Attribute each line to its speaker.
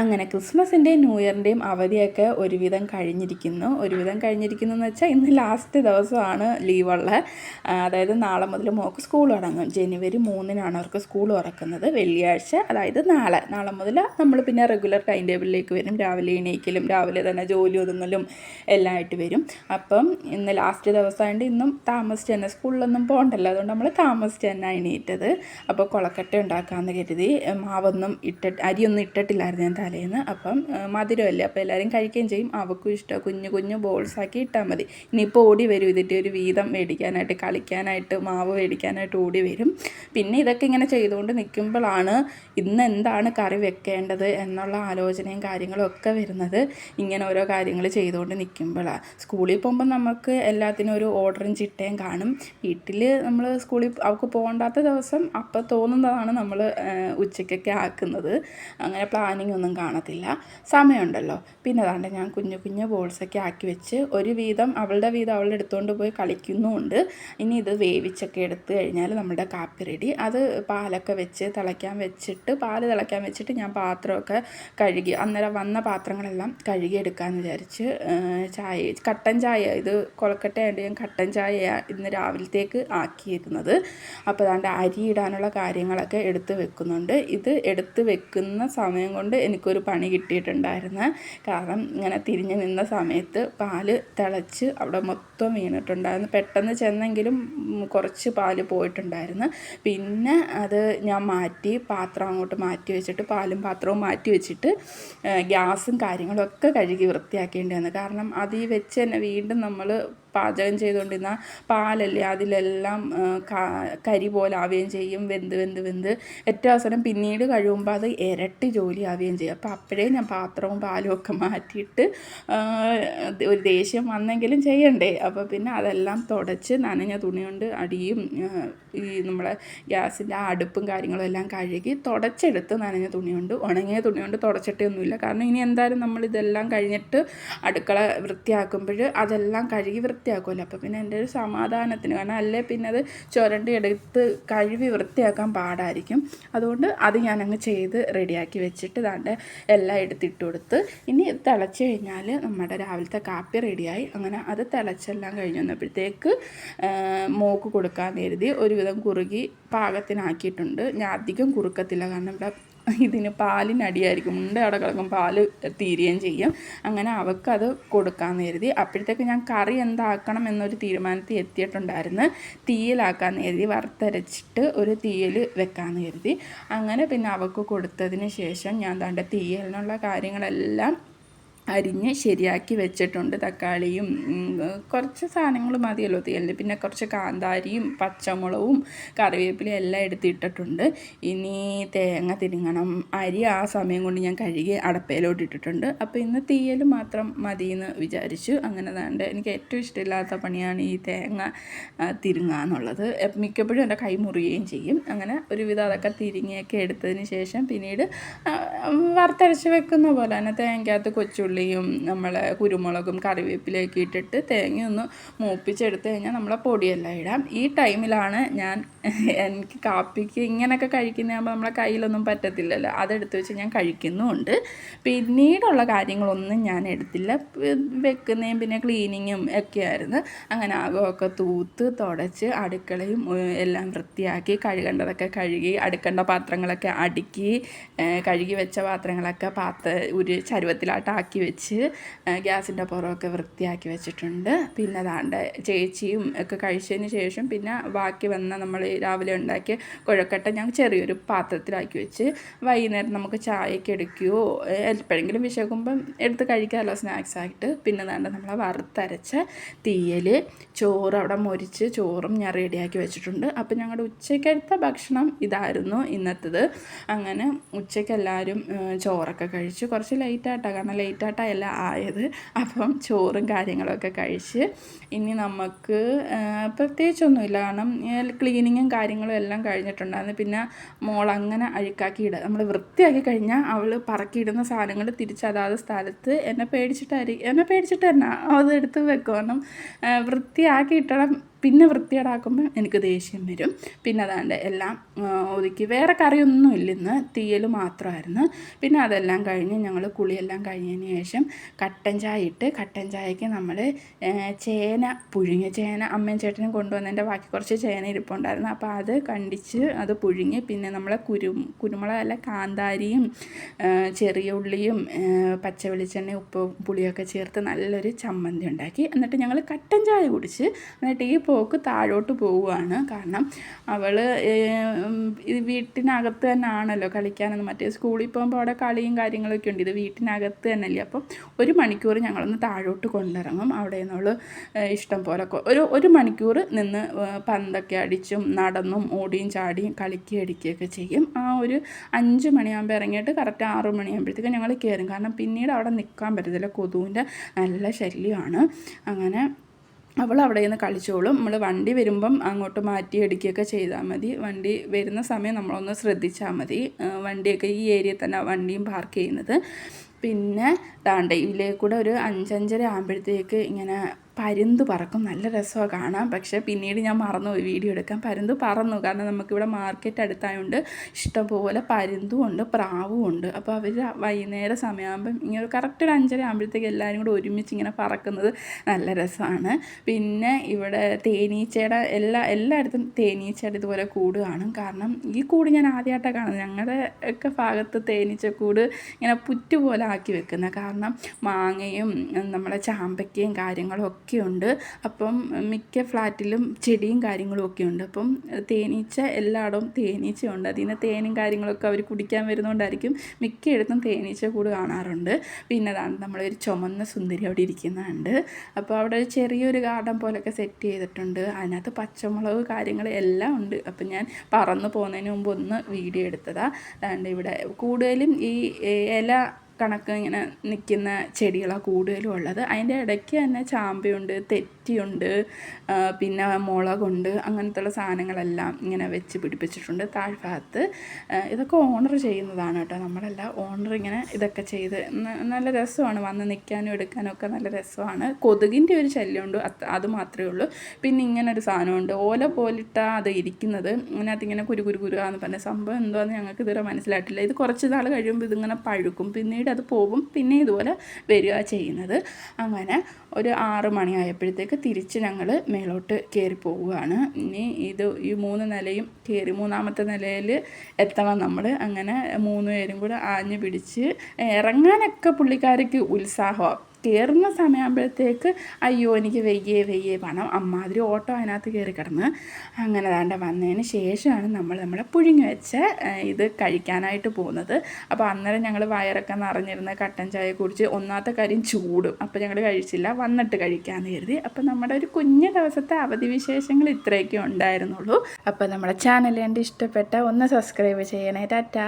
Speaker 1: അങ്ങനെ ക്രിസ്മസിന്റെയും ന്യൂ ഇയറിന്റെയും അവധിയൊക്കെ ഒരുവിധം കഴിഞ്ഞിരിക്കുന്നു. ഒരുവിധം കഴിഞ്ഞിരിക്കുന്നു എന്ന് വെച്ചാൽ ഇന്ന് ലാസ്റ്റ് ദിവസമാണ് ലീവുള്ള അതായത് നാളെ മുതൽ മോൾക്ക് സ്കൂൾ തുടങ്ങും. ജനുവരി മൂന്നിനാണ് അവർക്ക് സ്കൂൾ തുറക്കുന്നത്. വെള്ളിയാഴ്ച അതായത് നാളെ. നാളെ മുതൽ നമ്മൾ പിന്നെ റെഗുലർ ടൈം ടേബിളിലേക്ക് വരും. രാവിലെ എണീക്കലും രാവിലെ തന്നെ ജോലി ഒതുങ്ങലും എല്ലാം ആയിട്ട് വരും. അപ്പം ഇന്ന് ലാസ്റ്റ് ദിവസമായതുകൊണ്ട് ഇന്നും താമസിച്ച് തന്നെ സ്കൂളിലൊന്നും പോകണ്ടല്ലോ അതുകൊണ്ട് നമ്മൾ താമസിച്ച് തന്നെ എണീറ്റത്. അപ്പോൾ കൊളക്കട്ട ഉണ്ടാക്കാമെന്ന് കരുതി. മാവൊന്നും ഇട്ടിട്ട് അരിയൊന്നും ഇട്ടിട്ടില്ലായിരുന്നു ഞാൻ തലേന്ന് അപ്പം മധുരമല്ലേ? അപ്പോൾ എല്ലാവരും കഴിക്കുകയും ചെയ്യും. അവക്കും ഇഷ്ടം. കുഞ്ഞു കുഞ്ഞു ബോൾസാക്കി ഇട്ടാൽ മതി. ഇനിയിപ്പോൾ ഓടി വരും. ഇതിന്റെ ഒരു വീതം മേടിക്കാനായിട്ട് കളിക്കാനായിട്ട് മാവ് മേടിക്കാനായിട്ട് ഓടി വരും. പിന്നെ ഇതൊക്കെ ഇങ്ങനെ ചെയ്തുകൊണ്ട് നിൽക്കുമ്പോഴാണ് ഇന്ന് എന്താണ് കറി വെക്കേണ്ടത് എന്നുള്ള ആലോചനയും കാര്യങ്ങളും ഒക്കെ വരുന്നത്. ഇങ്ങനെ ഓരോ കാര്യങ്ങൾ ചെയ്തുകൊണ്ട് നിൽക്കുമ്പോഴാണ് സ്കൂളിൽ പോകുമ്പോൾ നമുക്ക് എല്ലാത്തിനും ഒരു ഓർഡറും ചിട്ടയും കാണും. വീട്ടിൽ നമ്മൾ സ്കൂളിൽ അവൾക്ക് പോകണ്ടാത്ത ദിവസം അപ്പം തോന്നുന്നതാണ് നമ്മൾ ഉച്ചയ്ക്കൊക്കെ ആക്കുന്നത്. അങ്ങനെ പ്ലാനിങ് ഒന്നും കാണത്തില്ല. സമയമുണ്ടല്ലോ. പിന്നെ അതാണ്ട് ഞാൻ കുഞ്ഞു കുഞ്ഞു ബോൾസൊക്കെ ആക്കി വെച്ച് ഒരു വീതം അവളുടെ വീതം അവളുടെ എടുത്തുകൊണ്ട് പോയി കളിക്കുന്നുമുണ്ട്. ഇനി ഇത് വേവിച്ചൊക്കെ എടുത്തു കഴിഞ്ഞാൽ നമ്മുടെ കാപ്പി റെഡി. അത് പാലൊക്കെ വെച്ച് തിളയ്ക്കാൻ വെച്ചിട്ട് പാൽ തിളയ്ക്കാൻ വെച്ചിട്ട് ഞാൻ പാത്രമൊക്കെ കഴുകി അന്നേരം വന്ന പാത്രങ്ങളെല്ലാം കഴുകിയെടുക്കാമെന്ന് വിചാരിച്ച് ചായ കട്ടൻ ചായ ഇത് കൊളക്കട്ടയായിട്ട് ഞാൻ കട്ടൻ ചായ ഇന്ന് രാവിലത്തേക്ക് ആക്കിയിരുന്നത് അപ്പോൾ അതാണ്ട് അരി ഇടാനുള്ള കാര്യങ്ങളൊക്കെ എടുത്ത് വെക്കുന്നുണ്ട്. ഇത് എടുത്ത് വെക്കുന്ന സമയം കൊണ്ട് എനിക്കൊരു പണി കിട്ടിയിട്ടുണ്ടായിരുന്നു. കാരണം ഇങ്ങനെ തിരിഞ്ഞ് നിന്ന സമയത്ത് പാൽ തിളച്ച് അവിടെ മൊത്തം വീണിട്ടുണ്ടായിരുന്നു. പെട്ടെന്ന് ചെന്നെങ്കിലും കുറച്ച് പാൽ പോയിട്ടുണ്ടായിരുന്നു. പിന്നെ അത് ഞാൻ മാറ്റി പാത്രം അങ്ങോട്ട് മാറ്റി വെച്ചിട്ട് പാലും പാത്രവും മാറ്റി വെച്ചിട്ട് ഗ്യാസും കാര്യങ്ങളും ഒക്കെ കഴുകി വൃത്തിയാക്കേണ്ടി വന്നു. കാരണം അത് ഈ വെച്ച് തന്നെ വീണ്ടും നമ്മൾ പാചകം ചെയ്തുകൊണ്ടിരുന്ന പാലല്ലേ അതിലെല്ലാം കരി പോലെ ആവുകയും ചെയ്യും. വെന്ത് വെന്ത് വെന്ത്. ഏറ്റവും അവസരം പിന്നീട് കഴിയുമ്പോൾ അത് ഇരട്ടി ജോലി ആവുകയും ചെയ്യും. അപ്പോൾ അപ്പോഴേ ഞാൻ പാത്രവും പാലും ഒക്കെ മാറ്റിയിട്ട് ഒരു ദേഷ്യം വന്നെങ്കിലും ചെയ്യണ്ടേ. അപ്പോൾ പിന്നെ അതെല്ലാം തുടച്ച് നനഞ്ഞ തുണി കൊണ്ട് അടിയും ഈ നമ്മളെ ഗ്യാസിന്റെ അടുപ്പും കാര്യങ്ങളും എല്ലാം കഴുകി തുടച്ചെടുത്ത് നനഞ്ഞ തുണി കൊണ്ട് ഉണങ്ങിയ തുണി കൊണ്ട് തുടച്ചിട്ടൊന്നുമില്ല. കാരണം ഇനി എന്തായാലും നമ്മൾ ഇതെല്ലാം കഴിഞ്ഞിട്ട് അടുക്കള വൃത്തിയാക്കുമ്പോൾ അതെല്ലാം കഴുകി വൃത്തിയാക്കുമല്ലോ. അപ്പോൾ പിന്നെ എന്റെ ഒരു സമാധാനത്തിന് കാരണം അല്ലേ പിന്നെ അത് ചുരണ്ടി എടുത്ത് കഴുകി വൃത്തിയാക്കാൻ പാടായിരിക്കും. അതുകൊണ്ട് അത് ഞാനങ്ങ് ചെയ്ത് റെഡിയാക്കി വെച്ചിട്ട് ദാണ്ട് എല്ലാം എടുത്തിട്ട് കൊടുത്ത് ഇനി തിളച്ച് കഴിഞ്ഞാൽ നമ്മുടെ രാവിലത്തെ കാപ്പി റെഡിയായി. അങ്ങനെ അത് തിളച്ചെല്ലാം കഴിഞ്ഞ് വന്നപ്പോഴത്തേക്ക് മോക്ക് കൊടുക്കാൻ കരുതി ഒരുവിധം കുറുകി പാകത്തിനാക്കിയിട്ടുണ്ട്. ഞാൻ അധികം കുറുക്കത്തില്ല. കാരണം ഇവിടെ ഇതിന് പാലിനടിയായിരിക്കും. മുണ്ട അവിടെ കിടക്കും. പാൽ തീരുകയും ചെയ്യും. അങ്ങനെ അവൾക്കത് കൊടുക്കാമെന്ന് കരുതി. അപ്പോഴത്തേക്ക് ഞാൻ കറി എന്താക്കണം എന്നൊരു തീരുമാനത്തിൽ എത്തിയിട്ടുണ്ടായിരുന്നു. തീയലാക്കാമെന്ന് കരുതി. വറുത്തരച്ചിട്ട് ഒരു തീയൽ വെക്കാമെന്ന് കരുതി. അങ്ങനെ പിന്നെ അവൾക്ക് കൊടുത്തതിന് ശേഷം ഞാൻ തന്റെ തീയലിനുള്ള കാര്യങ്ങളെല്ലാം അരിഞ്ഞ് ശരിയാക്കി വെച്ചിട്ടുണ്ട് തക്കാളിയും കുറച്ച് സാധനങ്ങൾ മതിയല്ലോ തീയലിന് പിന്നെ കുറച്ച് കാന്താരിയും പച്ചമുളകും കറിവേപ്പിലയും എല്ലാം എടുത്തിട്ടിട്ടുണ്ട്. ഇനി തേങ്ങ തിരുങ്ങണം. അരി ആ സമയം കൊണ്ട് ഞാൻ കഴുകി അടപ്പയിലോട്ട് ഇട്ടിട്ടുണ്ട്. അപ്പോൾ ഇന്ന് തീയൽ മാത്രം മതി എന്ന് വിചാരിച്ചു. അങ്ങനെ താണ്ട് എനിക്ക് ഏറ്റവും ഇഷ്ടമില്ലാത്ത പണിയാണ് ഈ തേങ്ങ തിരുങ്ങുക എന്നുള്ളത് മിക്കപ്പോഴും എന്റെ കൈ മുറിയുകയും ചെയ്യും. അങ്ങനെ ഒരുവിധം അതൊക്കെ തിരിങ്ങിയൊക്കെ എടുത്തതിന് ശേഷം പിന്നീട് വറുത്തരച്ച് വെക്കുന്ന പോലെ തന്നെ തേങ്ങയ്ക്കകത്ത് കൊച്ചുള്ളി ഉള്ളിയും നമ്മളെ കുരുമുളകും കറിവേപ്പിലയൊക്കെ ഇട്ടിട്ട് തേങ്ങയൊന്ന് മൂപ്പിച്ചെടുത്ത് കഴിഞ്ഞാൽ നമ്മളെ പൊടിയെല്ലാം ഇടാം. ഈ ടൈമിലാണ് ഞാൻ എനിക്ക് കാപ്പിക്ക് ഇങ്ങനെയൊക്കെ കഴിക്കുന്നതാകുമ്പോൾ നമ്മളെ കയ്യിലൊന്നും പറ്റത്തില്ലല്ലോ. അതെടുത്ത് വെച്ച് ഞാൻ കഴിക്കുന്നുമുണ്ട്. പിന്നീടുള്ള കാര്യങ്ങളൊന്നും ഞാൻ എടുത്തില്ല. വെക്കുന്നതും പിന്നെ ക്ലീനിങ്ങും ഒക്കെ ആയിരുന്നു. അങ്ങനെ ആകമൊക്കെ തൂത്ത് തുടച്ച് അടുക്കളയും എല്ലാം വൃത്തിയാക്കി കഴുകേണ്ടതൊക്കെ കഴുകി അടുക്കേണ്ട പാത്രങ്ങളൊക്കെ അടുക്കി കഴുകി വെച്ച പാത്രങ്ങളൊക്കെ പാത്ര ഒരു ചരുവത്തിലാട്ടാക്കി വെച്ച് ഗ്യാസിന്റെ പുറമൊക്കെ വൃത്തിയാക്കി വെച്ചിട്ടുണ്ട്. പിന്നെ അതാണ്ട് ചേച്ചിയും ഒക്കെ കഴിച്ചതിന് ശേഷം പിന്നെ ബാക്കി വന്ന നമ്മൾ രാവിലെ ഉണ്ടാക്കിയ കുഴക്കട്ട ഞാൻ ചെറിയൊരു പാത്രത്തിലാക്കി വെച്ച് വൈകുന്നേരം നമുക്ക് ചായയൊക്കെ എടുക്കുകയോ എപ്പോഴെങ്കിലും വിശക്കുമ്പം എടുത്ത് കഴിക്കാമല്ലോ സ്നാക്സ് ആയിട്ട്. പിന്നെ അതാണ്ട് നമ്മൾ വറുത്തരച്ച തീയൽ ചോറ് അവിടെ മൊരിച്ച് ചോറും ഞാൻ റെഡിയാക്കി വെച്ചിട്ടുണ്ട്. അപ്പോൾ ഞങ്ങളുടെ ഉച്ചയ്ക്കടുത്ത ഭക്ഷണം ഇതായിരുന്നു ഇന്നത്തേത്. അങ്ങനെ ഉച്ചയ്ക്ക് എല്ലാവരും ചോറൊക്കെ കഴിച്ചു കുറച്ച് ലേറ്റായിട്ടാണ് കാരണം ലേറ്റായിട്ട് ബുദ്ധിമുട്ടായല്ല ആയത്. അപ്പം ചോറും കാര്യങ്ങളൊക്കെ കഴിച്ച് ഇനി നമുക്ക് പ്രത്യേകിച്ചൊന്നുമില്ല. കാരണം ക്ലീനിങ്ങും കാര്യങ്ങളും എല്ലാം കഴിഞ്ഞിട്ടുണ്ടായിരുന്നു. പിന്നെ മോൾ അങ്ങനെ അഴുക്കാക്കി ഇടുക നമ്മൾ വൃത്തിയാക്കി കഴിഞ്ഞാൽ അവൾ പറക്കിയിടുന്ന സാധനങ്ങൾ തിരിച്ച് അതാത് സ്ഥലത്ത് എന്നെ പേടിച്ചിട്ടായിരിക്കും എന്നെ പേടിച്ചിട്ട് തന്നെ അത് എടുത്ത് വെക്കും. കാരണം വൃത്തിയാക്കി ഇട്ടണം പിന്നെ വൃത്തികേടാക്കുമ്പോൾ എനിക്ക് ദേഷ്യം വരും. പിന്നെ അതാണ്ട് എല്ലാം ഒതുക്കി. വേറെ കറിയൊന്നും ഇല്ലെന്ന് തീയൽ മാത്രമായിരുന്നു. പിന്നെ അതെല്ലാം കഴിഞ്ഞ് ഞങ്ങൾ കുളിയെല്ലാം കഴിഞ്ഞതിന് ശേഷം കട്ടൻ ചായ ഇട്ട് കട്ടൻ ചായക്ക് നമ്മൾ ചേന പുഴുങ്ങിയ ചേന അമ്മയും ചേട്ടനും കൊണ്ടുവന്നതിന്റെ ബാക്കി കുറച്ച് ചേന ഇരിപ്പുണ്ടായിരുന്നു. അപ്പോൾ അത് കണ്ടിച്ച് അത് പുഴുങ്ങി പിന്നെ നമ്മളെ കുരു കുരുമുളകല്ല കാന്താരിയും ചെറിയ ഉള്ളിയും പച്ച വെളിച്ചെണ്ണ ഉപ്പ് പുളിയൊക്കെ ചേർത്ത് നല്ലൊരു ചമ്മന്തി ഉണ്ടാക്കി. എന്നിട്ട് ഞങ്ങൾ കട്ടൻ ചായ കുടിച്ച് എന്നിട്ട് ഈ പോക്ക് താഴോട്ട് പോവുകയാണ്. കാരണം അവൾ വീട്ടിനകത്ത് തന്നെ ആണല്ലോ കളിക്കാനൊന്നും. മറ്റേ സ്കൂളിൽ പോകുമ്പോൾ അവിടെ കളിയും കാര്യങ്ങളൊക്കെ ഉണ്ട്. ഇത് വീട്ടിനകത്ത് തന്നെയല്ലേ. അപ്പം ഒരു മണിക്കൂർ ഞങ്ങളൊന്ന് താഴോട്ട് കൊണ്ടിറങ്ങും. അവിടെ നിന്നവൾ ഇഷ്ടം പോലെ ഒരു ഒരു മണിക്കൂർ നിന്ന് പന്തൊക്കെ അടിച്ചും നടന്നും ഓടിയും ചാടിയും കളിക്കുകയും അടിക്കുകയൊക്കെ ചെയ്യും. ആ ഒരു അഞ്ച് മണിയാകുമ്പോൾ ഇറങ്ങിയിട്ട് കറക്റ്റ് ആറ് മണിയാകുമ്പോഴത്തേക്കും ഞങ്ങൾ കയറും കാരണം പിന്നീട് അവിടെ നിൽക്കാൻ പറ്റത്തില്ല. കൊതുവിന്റെ നല്ല ശല്യമാണ്. അങ്ങനെ അവൾ അവിടെ നിന്ന് കളിച്ചോളും. നമ്മൾ വണ്ടി വരുമ്പം അങ്ങോട്ട് മാറ്റി എടുക്കുകയൊക്കെ ചെയ്താൽ മതി. വണ്ടി വരുന്ന സമയം നമ്മളൊന്ന് ശ്രദ്ധിച്ചാൽ മതി. വണ്ടിയൊക്കെ ഈ ഏരിയയിൽ തന്നെ വണ്ടിയും പാർക്ക് ചെയ്യുന്നത്. പിന്നെ കൂടെ ഒരു അഞ്ചഞ്ചര ആകുമ്പോഴത്തേക്ക് ഇങ്ങനെ പരുന്ത് പറക്കും. നല്ല രസമാണ് കാണാൻ. പക്ഷേ പിന്നീട് ഞാൻ മറന്നു മറന്നുപോയി വീഡിയോ എടുക്കാൻ. പരുന്ത് പറന്നു. കാരണം നമുക്കിവിടെ മാർക്കറ്റ് അടുത്തായതുകൊണ്ട് ഇഷ്ടംപോലെ പരുന്തും ഉണ്ട് പ്രാവും ഉണ്ട്. അപ്പോൾ അവർ വൈകുന്നേരം സമയമാകുമ്പം ഇങ്ങനെ കറക്റ്റ് ഒരു അഞ്ചര ആകുമ്പോഴത്തേക്ക് എല്ലാവരും കൂടെ ഒരുമിച്ച് ഇങ്ങനെ പറക്കുന്നത് നല്ല രസമാണ്. പിന്നെ ഇവിടെ തേനീച്ചയുടെ എല്ലാ എല്ലായിടത്തും തേനീച്ചയുടെ ഇതുപോലെ കൂട് കാണും. കാരണം ഈ കൂട് ഞാൻ ആദ്യമായിട്ടാണ് കാണുന്നത്. ഞങ്ങളുടെ ഒക്കെ ഭാഗത്ത് തേനീച്ച കൂട് ഇങ്ങനെ പുറ്റുപോലെ ആക്കി വെക്കുന്നത് കാരണം മാങ്ങയും നമ്മുടെ ചാമ്പയ്ക്കയും കാര്യങ്ങളും ഒക്കെ ഉണ്ട് അപ്പം മിക്ക ഫ്ലാറ്റിലും ചെടിയും കാര്യങ്ങളും ഒക്കെ ഉണ്ട് അപ്പം തേനീച്ച എല്ലായിടവും തേനീച്ചയുണ്ട്. അതിൽ നിന്ന് തേനും കാര്യങ്ങളൊക്കെ അവർ കുടിക്കാൻ വരുന്നതുകൊണ്ടായിരിക്കും മിക്കയിടത്തും തേനീച്ച കൂട് കാണാറുണ്ട്. പിന്നെ അതാണ് നമ്മളൊരു ചുമന്ന സുന്ദരി അവിടെ ഇരിക്കുന്നുണ്ട്. അപ്പോൾ അവിടെ ഒരു ചെറിയൊരു ഗാർഡൻ പോലെയൊക്കെ സെറ്റ് ചെയ്തിട്ടുണ്ട്. അതിനകത്ത് പച്ചമുളക് കാര്യങ്ങൾ എല്ലാം ഉണ്ട്. അപ്പം ഞാൻ പറന്നു പോകുന്നതിന് മുമ്പ് ഒന്ന് വീഡിയോ എടുത്തതാണ് അതുകൊണ്ട് ഇവിടെ കൂടുതലും ഈ ഇല കണക്ക് ഇങ്ങനെ നിൽക്കുന്ന ചെടികളാണ് കൂടുതലും ഉള്ളത്. അതിന്റെ ഇടയ്ക്ക് തന്നെ ചാമ്പയുണ്ട് തെറ്റിയുണ്ട് ആ, പിന്നെ മുളകുണ്ട് അങ്ങനത്തുള്ള സാധനങ്ങളെല്ലാം ഇങ്ങനെ വെച്ച് പിടിപ്പിച്ചിട്ടുണ്ട് താഴ്ഭാഗത്ത്. ഇതൊക്കെ ഓണർ ചെയ്യുന്നതാണ് കേട്ടോ. നമ്മളല്ല ഓണർ ഇങ്ങനെ ഇതൊക്കെ ചെയ്ത് നല്ല രസമാണ്. വന്ന് നിൽക്കാനും എടുക്കാനും ഒക്കെ നല്ല രസമാണ്. കൊതുകിന്റെ ഒരു ശല്യമുണ്ട് അത് മാത്രമേ ഉള്ളൂ. പിന്നെ ഇങ്ങനെ ഒരു സാധനമുണ്ട്. ഓല പോലിട്ടാണ് അത് ഇരിക്കുന്നത്. അതിനകത്ത് ഇങ്ങനെ കുരു കുരു കുരുവാന്ന് പറഞ്ഞ സംഭവം എന്തോന്ന് ഞങ്ങൾക്ക് ഇതുവരെ മനസ്സിലായിട്ടില്ല. ഇത് കുറച്ച് നാൾ കഴിയുമ്പോൾ ഇതിങ്ങനെ പഴുക്കും. പിന്നീട് അത് പോകും. പിന്നെ ഇതുപോലെ വരിക ചെയ്യുന്നത്. അങ്ങനെ ഒരു ആറ് മണിയായപ്പോഴത്തേക്ക് തിരിച്ച് ഞങ്ങൾ മേലോട്ട് കയറി പോവുകയാണ്. ഇനി ഇത് ഈ മൂന്ന് നിലയും കയറി മൂന്നാമത്തെ നിലയിൽ എത്തണം നമ്മൾ അങ്ങനെ മൂന്ന് പേരും കൂടെ ആഞ്ഞ് പിടിച്ച് ഇറങ്ങാനൊക്കെ പുള്ളിക്കാർക്ക് ഉത്സാഹമാണ് കയറുന്ന സമയമാകുമ്പോഴത്തേക്ക് അയ്യോ എനിക്ക് വെയ്യേ വെയ്യേ പണം. അമ്മാതിരി ഓട്ടോ അതിനകത്ത് കയറി കിടന്ന് അങ്ങനെ താണ്ട വന്നതിന് ശേഷമാണ് നമ്മൾ നമ്മളെ പുഴുങ്ങി വെച്ച ഇത് കഴിക്കാനായിട്ട് പോകുന്നത്. അപ്പോൾ അന്നേരം ഞങ്ങൾ വയറൊക്കെ നിറഞ്ഞിരുന്ന കട്ടൻ ചായ കുടിച്ച് ഒന്നാമത്തെ കാര്യം ചൂടും. അപ്പോൾ ഞങ്ങൾ കഴിച്ചില്ല വന്നിട്ട് കഴിക്കാമെന്ന് കരുതി. അപ്പോൾ നമ്മുടെ ഒരു കുഞ്ഞു ദിവസത്തെ അവധി വിശേഷങ്ങൾ ഇത്രയൊക്കെ ഉണ്ടായിരുന്നുള്ളൂ. അപ്പോൾ നമ്മുടെ ചാനൽ കണ്ട് ഇഷ്ടപ്പെട്ട ഒന്ന് സബ്സ്ക്രൈബ് ചെയ്യണേ. ടാറ്റ.